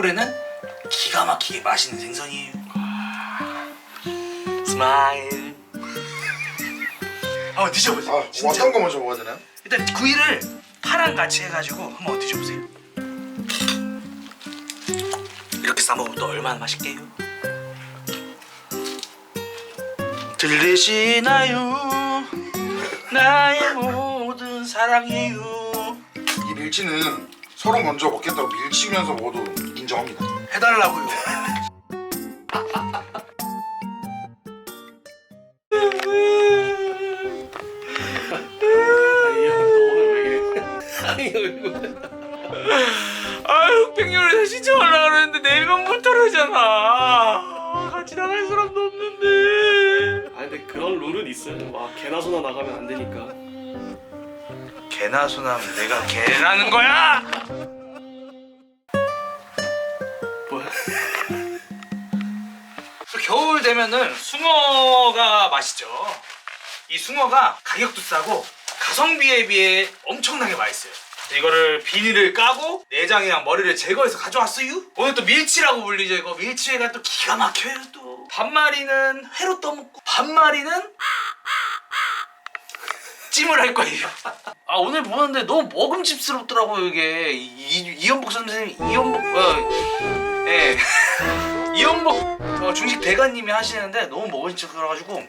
겨울에는 기가 막히게 맛있는 생선이에요. 스마일. 한번 드셔보세요. 아, 진짜. 어떤 거 먼저 먹어야 되나요? 일단 구이를 파랑 같이 해가지고 한번 드셔보세요. 이렇게 싸먹으면 또 얼마나 맛있게요? 들리시나요? 나의 모든 사랑이요. 이 밀치는 서로 먼저 먹겠다고 밀치면서 먹어도 인정합니다. 해달라고요. 아니 형또 오늘 왜 이래? 아니 얼굴. 아유 백년을 진짜 하려고 그랬는데 네 명부터 그러잖아. 같이 나갈 사람도 없는데. 아니 근데 그런 룰은 있어요. 막 개나 소나 나가면 안 되니까. 개나 소나면 내가 개라는 거야? 겨울 되면은 숭어가 맛있죠. 이 숭어가 가격도 싸고 가성비에 비해 엄청나게 맛있어요. 이거를 비닐을 까고 내장이랑 머리를 제거해서 가져왔어요. 오늘 또 밀치라고 불리죠. 이거 밀치회가 또 기가 막혀요 또. 반마리는 회로 떠먹고 반마리는 찜을 할 거예요. 아 오늘 보는데 너무 먹음직스럽더라고요 이게 이, 이- 이연복 선생님 이연복 어, 예 이연복 어, 대가님이 하시는데 너무 먹음직스러가지고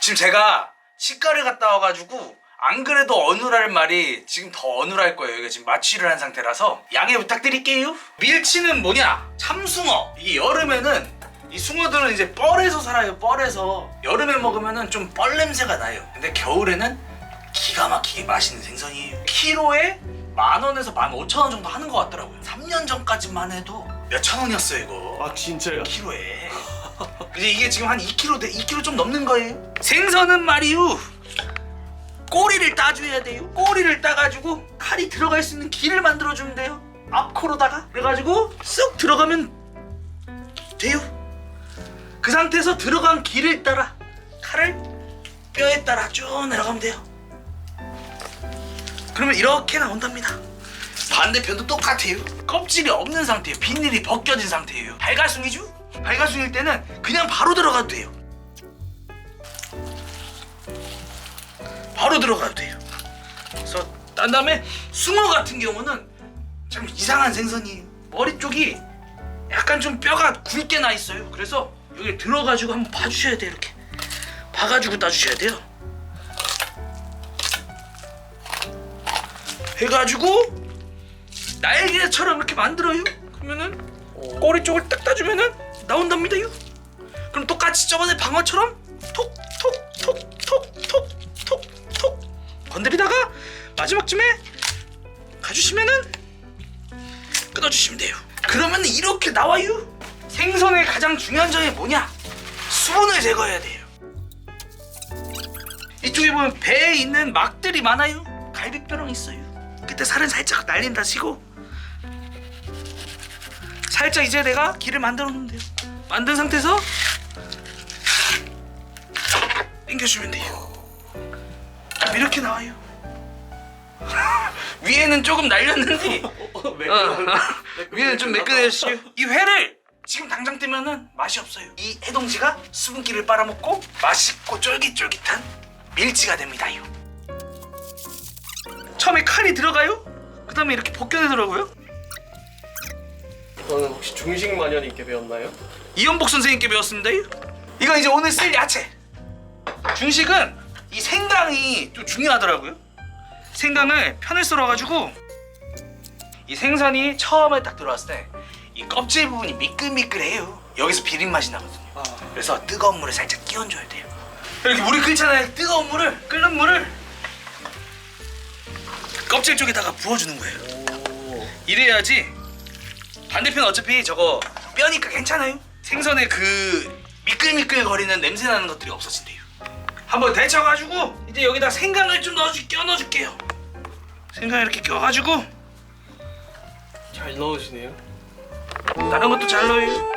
지금 제가 시가를 갔다 와가지고 안 그래도 어눌할 말이 지금 더 어눌할 거예요. 이게 지금 마취를 한 상태라서 양해 부탁드릴게요. 밀치는 뭐냐? 참숭어. 이게 여름에는 이 숭어들은 이제 뻘에서 살아요. 뻘에서 여름에 먹으면은 좀 뻘 냄새가 나요. 근데 겨울에는 기가 막히게 맛있는 생선이에요. 키로에 만 원에서 만 오천 원 정도 하는 것 같더라고요. 3년 전까지만 해도 몇 천 원이었어요 이거. 아 진짜요? 키로에. 이제 이게 지금 한 2kg 돼, 2kg 좀 넘는 거예요. 생선은 말이유. 꼬리를 따줘야 돼요. 꼬리를 따가지고 칼이 들어갈 수 있는 길을 만들어 주면 돼요. 앞코로다가 그래가지고 쑥 들어가면 돼요. 그 상태에서 들어간 길을 따라 칼을 뼈에 따라 쭉 내려가면 돼요. 그러면 이렇게 나온답니다. 반대편도 똑같아요. 껍질이 없는 상태예요. 비닐이 벗겨진 상태예요. 발가숭이죠? 발가숭일 때는 그냥 바로 들어가도 돼요. 바로 들어가도 돼요. 그래서 난 다음에 숭어 같은 경우는 참 이상한 생선이에요. 머리 쪽이 약간 좀 뼈가 굵게 나 있어요. 그래서 여기 들어가지고 한번 봐주셔야 돼요. 이렇게 봐가지고 따주셔야 돼요. 해가지고 날개처럼 이렇게 만들어요. 그러면은 꼬리 쪽을 딱 따주면은 나온답니다요. 그럼 똑같이 저번에 방어처럼 톡톡톡톡톡톡톡 건드리다가 마지막쯤에 가주시면은 끊어주시면 돼요. 그러면 이렇게 나와요. 생선의 가장 중요한 점이 뭐냐? 수분을 제거해야 돼요. 이쪽에 보면 배에 있는 막들이 많아요. 갈비뼈랑 있어요. 그때 살은 살짝 날린다 치고 살짝 이제 내가 길을 돼요. 만든 상태에서 당겨주면 돼요. 이렇게 나와요. 위에는 조금 날렸는데 어, 매 어, 위에는 좀 매끈해졌어요. 이 회를 지금 당장 뜨면은 맛이 없어요. 이 해동지가 수분기를 빨아먹고 맛있고 쫄깃쫄깃한 밀지가 됩니다요. 처음에 칼이 들어가요. 그 다음에 이렇게 벗겨내더라고요. 저는 혹시 중식 마녀님께 배웠나요? 이연복 선생님께 배웠습니다. 이건 이제 오늘 쓸 야채. 중식은 이 생강이 좀 중요하더라고요. 생강을 편을 썰어가지고 이 생선이 처음에 딱 들어왔을 때 이 껍질 부분이 미끌미끌해요. 여기서 비린 맛이 나거든요. 아 그래서 뜨거운 물에 살짝 끼얹어야 돼요. 이렇게 물이 끓잖아요. 뜨거운 물을 끓는 물을 껍질 쪽에다가 부어주는 거예요. 오. 이래야지 반대편 어차피 저거 뼈니까 괜찮아요. 생선의 그 미끌미끌 거리는 냄새 나는 것들이 없어진대요. 한번 데쳐가지고 이제 여기다 생강을 좀 넣어줄 껴 넣어줄게요. 생강 이렇게 껴가지고 잘 넣으시네요. 다른 것도 잘 넣어요.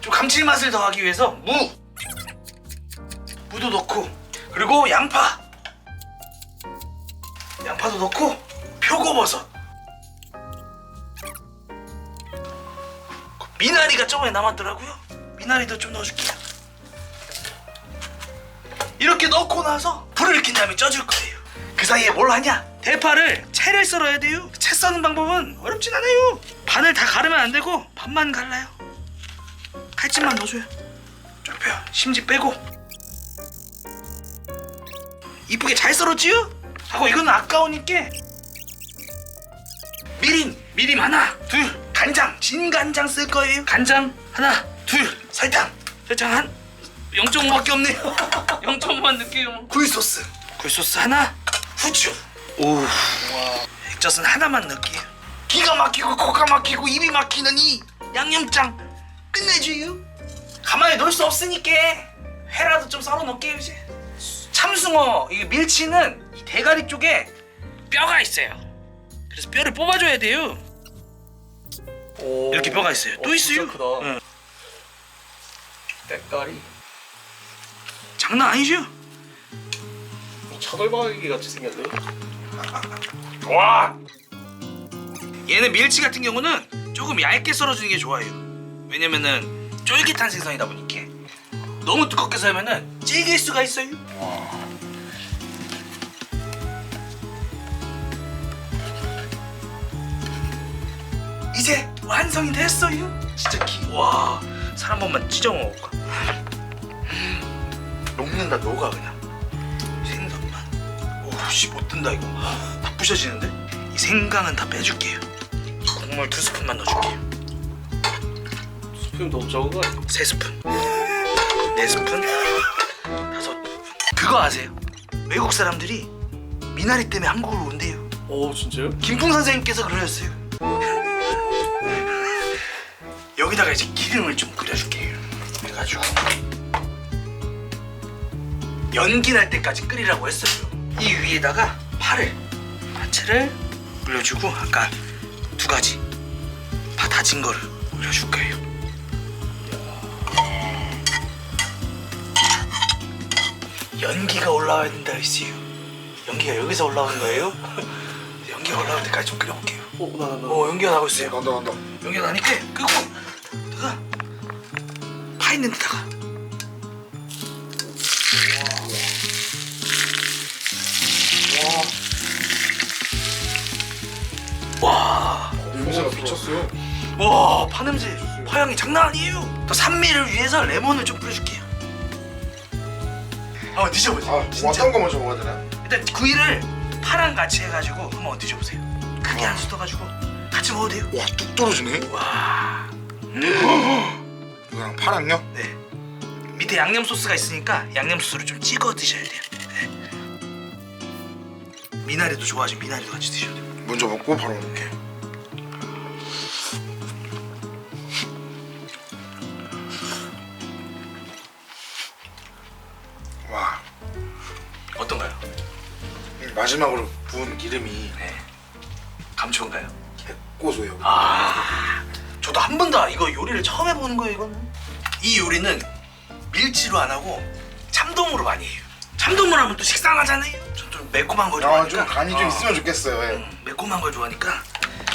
좀 감칠맛을 더하기 위해서 무 무도 넣고 그리고 양파 양파도 넣고 표고버섯 미나리가 저번에 남았더라고요. 미나리도 좀 넣어줄게요. 이렇게 넣고 나서 불을 킨 다음에 쪄줄 거예요. 그 사이에 뭘 하냐? 대파를 채를 썰어야 돼요. 채 써는 방법은 어렵진 않아요. 반을 다 가르면 안 되고 반만 갈라요. 칼집만 넣어줘요. 좁혀요. 심지 빼고. 이쁘게 잘 썰었지요? 하고 이거는 아까우니까 미림 미림 하나 둘 간장 진간장 쓸 거예요. 간장? 하나 둘. 설탕. 설탕 한? 0.5밖에 없네요. 0.5만 넣을게요. 굴소스. 굴소스 하나? 후추. 오 액젓은 하나만 넣을게요. 기가 막히고 코가 막히고 입이 막히는 이 양념장 끝내줘요. 가만히 놓을 수 없으니까 회라도 좀 썰어 놓을게요 이제. 참숭어 이 밀치는 이 대가리 쪽에 뼈가 있어요. 그래서 뼈를 뽑아줘야 돼요 오. 이렇게 뼈가 있어요. 또 어, 있어요. 진짜 크다. 응. 때깔이 장난 아니죠? 차돌박이 같이 생겼네. 와 얘는 밀치 같은 경우는 조금 얇게 썰어주는 게 좋아요 왜냐면은 쫄깃한 생선이다 보니까 너무 두껍게 썰면은 질길 수가 있어요 이 완성이 됐어요. 진짜 기와 살 한 번만 찢어 먹을까? 녹는다 녹아 그냥. 생선만. 오씨 못 든다 이거. 다 부셔지는데? 이 생강은 다 빼줄게요. 국물 두 스푼만 넣어줄게요. 스프림 너무 적은 거 아니야? 세 스푼. 네 스푼. 다섯. 스푼 그거 아세요? 외국 사람들이 미나리 때문에 한국으로 온대요. 오 진짜요? 김풍 선생님께서 그러셨어요 여기다가 이제 기름을 좀 끓여줄게요 해가지고. 연기 날 때까지 끓이라고 했어요. 이 위에다가 파를 파채를 올려주고 아까 두 가지 파 다진 거를 올려줄 거예요. 연기가 올라와야 된다 했어요. 연기가 여기서 올라오는 거예요? 연기가 올라올 때까지 좀 끓여볼게요. 오 나 나 나. 어 연기가 나고 있어요. 난다 난다. 연기가 나니까 끄고 다가 파 있는 데다가 와, 냄새가 미쳤어요 와, 파 냄새, 파 향이 장난 아니에요. 또 산미를 위해서 레몬을 좀 뿌려줄게요. 한번 드셔보세요. 아 진짜. 어떤 거 먼저 먹어야 되나? 일단 구이를 파랑 같이 해가지고 한번 드셔보세요. 크게 안 쏟아가지고 같이 먹어도 돼요. 와 뚝 떨어지네 와, 이거랑 파랑요? 네. 밑에 양념 소스가 있으니까 양념 소스를 좀 찍어 드셔야 돼요. 네. 미나리도 좋아하시면 미나리도 같이 드셔야 돼요. 먼저 먹고 바로 먹을게 와 어떤가요? 마지막으로 부은 기름이 네. 감초인가요? 고소해요 아, 저도 한 번도 이거 요리를 처음 해보는 거예요 이거는. 이 요리는 밀치로 안 하고 참돔으로 많이 해요. 참돔으로 하면 또 식상하잖아요. 전 좀 매콤한 거 아, 좋아하니까. 좀 간이 좀 어, 있으면 좋겠어요 예. 음, 매콤한 걸 좋아하니까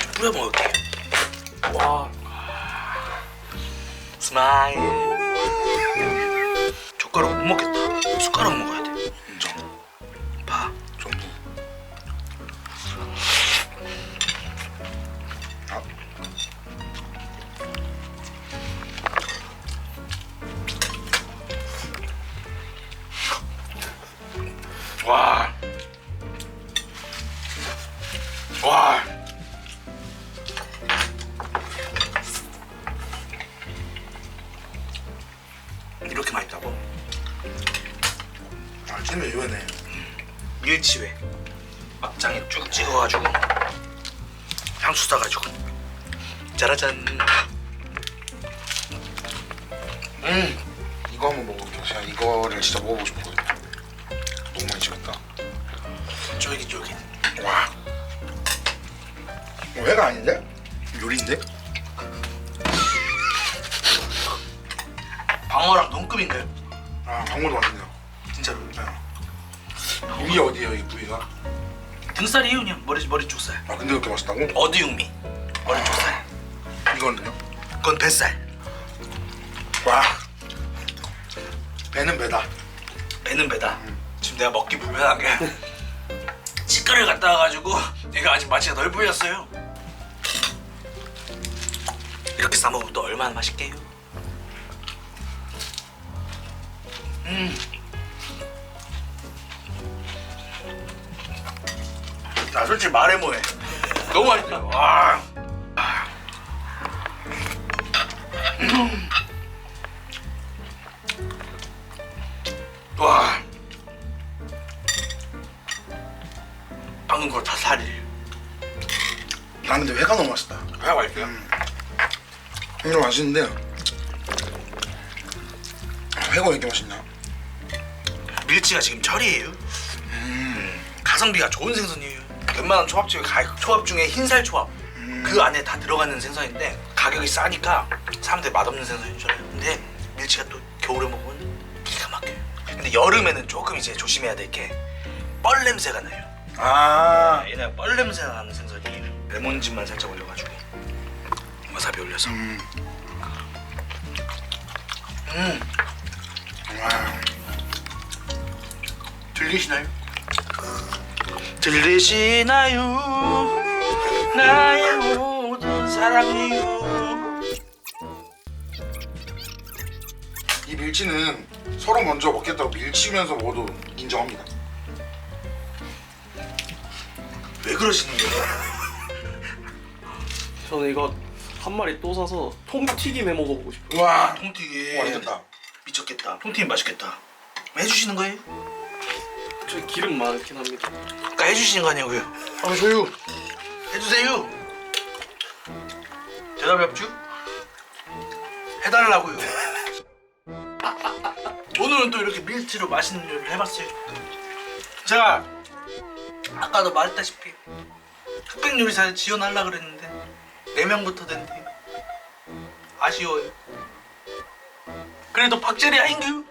좀 뿌려 먹을게요. 와. 스마일. 젓가락 못 먹겠다. 숟가락 먹어야 돼. 아 찜이 이거네 밀치회 막장에 쭉 찍어가지고. 향수 싸가지고. 짜라잔. 음. 이거 한번 먹어볼게요. 제가 이거를 진짜 먹어보고 싶거든요. 너무 많이 찍었다. 쫄깃쫄깃. 와. 어, 회가 아닌데? 요리인데? 방어랑 동급인가요? 아 방울도 맛있네요 진짜로 이게 어디예요 이 부위가? 등살이에요 그냥 머리 머리 쪽살 아 근데 그렇게 맛있다고? 어디 육미 머리 쪽살 이거는요? 그건 뱃살 와 배는 배다 배는 배다. 지금 내가 먹기 불편하게 치과를 갔다 와가지고 얘가 아직 마취가 덜 풀렸어요. 이렇게 싸 먹으면 또 얼마나 맛있게요. 음. 나 솔직히 말해 뭐해. 너무 맛있다. 와. 음. 와. 방금 거다 살이에요. 아 근데 회가 너무 맛있다 왜 맛있어요? 이거 맛있는데 회가 왜 이렇게 맛있냐 밀치가 지금 철이에요. 음, 가성비가 좋은 생선이에요. 웬만한 초밥집에 가, 초밥 중에 흰살 초밥 그 안에 다 들어가는 생선인데 가격이 싸니까 사람들이 맛없는 생선인 줄 알아요. 근데 밀치가 또 겨울에 먹으면 기가 막혀요. 근데 여름에는 조금 이제 조심해야 될 게 뻘 냄새가 나요. 아 얘네 뻘 냄새 나는 생선이에요. 레몬즙만 살짝 올려가지고 와사비 올려서. 음. 음. 와. 들리시나요? 들리시나요? 나의 모든 사랑이요. 이 밀치는 서로 먼저 먹겠다고 밀치면서 먹어도 인정합니다. 왜 그러시는 거예요? 저는 이거 한 마리 또 사서 통튀김 해 먹어보고 싶어요. 와 통튀김. 맛있겠다. 미쳤겠다. 통튀김 맛있겠다. 해주시는 거예요? 저 기름 많긴 합니다. 아까 해주시는 거 아니냐고요. 아 저유 해주세요. 대답이 없죠? 해달라고요. 오늘은 또 이렇게 밀치로 맛있는 요리를 해봤어요. 제가 아까도 말했다시피 흑백 요리사 지원하려고 그랬는데 4명부터 된대요 아쉬워요. 그래도 박제리 아닌가요?